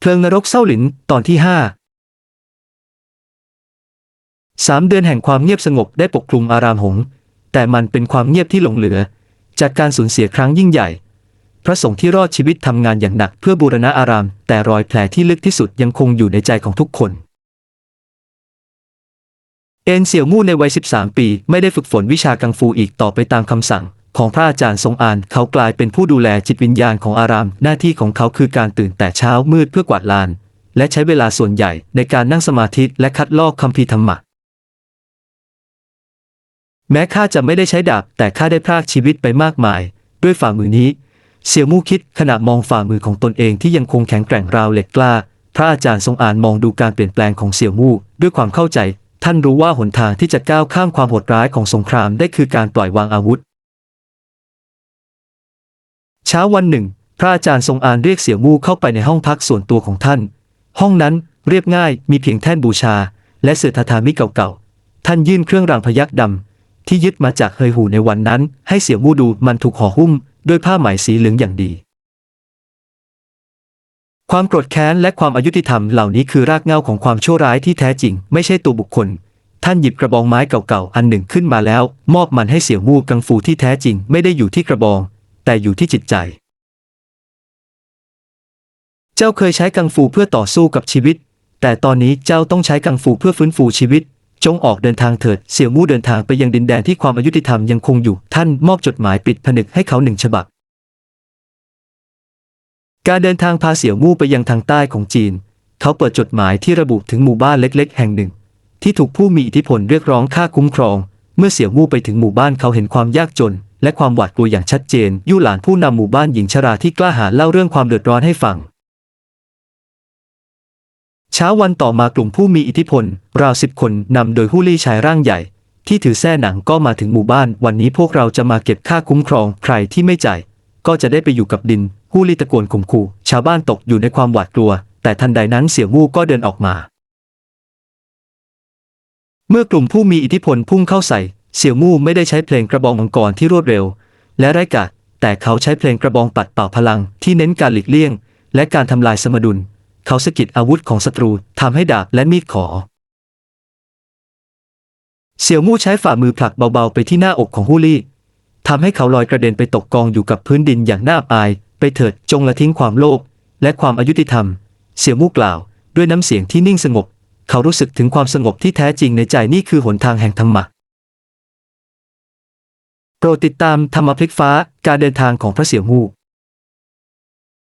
เพลิงนรกเศร้าหลิน ตอนที่ห้าสามเดือนแห่งความเงียบสงบได้ปกคลุมอารามหง แต่มันเป็นความเงียบที่หลงเหลือ จากการสูญเสียครั้งยิ่งใหญ่ พระสงฆ์ที่รอดชีวิตทำงานอย่างหนักเพื่อบูรณะอาราม แต่รอยแผลที่ลึกที่สุดยังคงอยู่ในใจของทุกคน เอ็นเสี่ยวมู่ในวัย 13 ปี ไม่ได้ฝึกฝนวิชากังฟูอีกต่อไปตามคำสั่ง ของพระอาจารย์ทรงอาน เขากลายเป็นผู้ดูแลจิตวิญญาณของอาราม หน้าที่ของเขาคือการตื่นแต่เช้ามืดเพื่อกวาดลาน และใช้เวลาส่วนใหญ่ในการนั่งสมาธิและคัดลอกคำพีธรรมะแม้ข้าจะไม่ได้ใช้ดาบ แต่ข้าได้พรากชีวิตไปมากมาย ด้วยฝ่ามือนี้ เสี่ยวมู่คิดขณะมองฝ่ามือของตนเองที่ยังคงแข็งแกร่งราวเหล็กกล้า พระอาจารย์ทรงอ่านมองดูการเปลี่ยนแปลงของเสี่ยวมู่ด้วยความเข้าใจ ท่านรู้ว่าหนทางที่จะก้าวข้ามความโหดร้ายของสงครามได้คือการปล่อยวางอาวุธ เช้าวันหนึ่ง พระอาจารย์ทรงอ่านเรียกเสี่ยวมู่เข้าไปในห้องพักส่วนตัวของท่าน ห้องนั้นเรียบง่ายมีเพียงแท่นบูชา และเสื่อทาทามิเก่าๆ ท่านยื่นเครื่องรางพยักดำที่ยึดมาจากเฮยหูในวันนั้น ให้เสี่ยวมู่ดูมันถูกห่อหุ้ม ด้วยผ้าไหมสีเหลืองอย่างดี ความโกรธแค้นและความอายุติธรรมเหล่านี้คือรากเหง้าของความชั่วร้ายที่แท้จริง ไม่ใช่ตัวบุคคลท่านหยิบกระบองไม้เก่าๆ อันหนึ่งขึ้นมาแล้ว มอบมันให้เสี่ยวมู่กังฟูที่แท้จริงไม่ได้อยู่ที่กระบอง แต่อยู่ที่จิตใจ เจ้าเคยใช้กังฟูเพื่อต่อสู้กับชีวิต แต่ตอนนี้เจ้าต้องใช้กังฟูเพื่อฟื้นฟูชีวิต จงออกเดินทางเถิด เสี่ยวมู่เดินทางไปยังดินแดนที่ความอายุติธรรมยังคงอยู่ ท่านมอบจดหมายปิดผนึกให้เขาหนึ่งฉบับ การเดินทางพาเสี่ยวมู่ไปยังทางใต้ของจีน เขาเปิดจดหมายที่ระบุถึงหมู่บ้านเล็ก ๆ แห่งหนึ่ง ที่ถูกผู้มีอิทธิพลเรียกร้องค่าคุ้มครอง เมื่อเสี่ยวมู่ไปถึงหมู่บ้านเขาเห็นความยากจน และความหวาดกลัวอย่างชัดเจน ยู่หลานผู้นำหมู่บ้านหญิงชราที่กล้าหาญเล่าเรื่องความเดือดร้อนให้ฟัง เช้าวันต่อมากลุ่มผู้มีอิทธิพล ราวสิบคนนำโดยฮู้ลี่ชายร่างใหญ่ ที่ถือแส้หนังก็มาถึงหมู่บ้าน วันนี้พวกเราจะมาเก็บค่าคุ้มครอง ใครที่ไม่จ่าย ก็จะได้ไปอยู่กับดินฮู้ลี่ตะโกนข่มขู่ชาวบ้านตกอยู่ในความหวาดกลัว แต่ทันใดนั้นเสี่ยวมู่ก็เดินออกมาเมื่อกลุ่มผู้มีอิทธิพลพุ่งเข้าใส่ เสี่ยวมู่ไม่ได้ใช้เพลงกระบองมังกรที่รวดเร็ว และไร้กาจแต่เขาใช้เพลงกระบองปัดเป่าพลังที่เน้นการหลีกเลี่ยง และการทำลายสมดุล เขาสะกิดอาวุธของศัตรูทำให้ดาบและมีดขอ เสี่ยวมู่ใช้ฝ่ามือผลักเบาๆไปที่หน้าอกของฮูลี่ทำให้เขาลอยกระเด็นไปตกกองอยู่กับพื้นดินอย่างน่าอับอาย ไปเถิดจงละทิ้งความโลภและความอายุติธรรม เสี่ยวมู่กล่าว ด้วยน้ำเสียงที่นิ่งสงบ เขารู้สึกถึงความสงบที่แท้จริงในใจนี่คือหนทางแห่งธรรมะ โปรดติดตามธรรมพลิกฟ้าการเดินทางของพระเสี่ยวมู่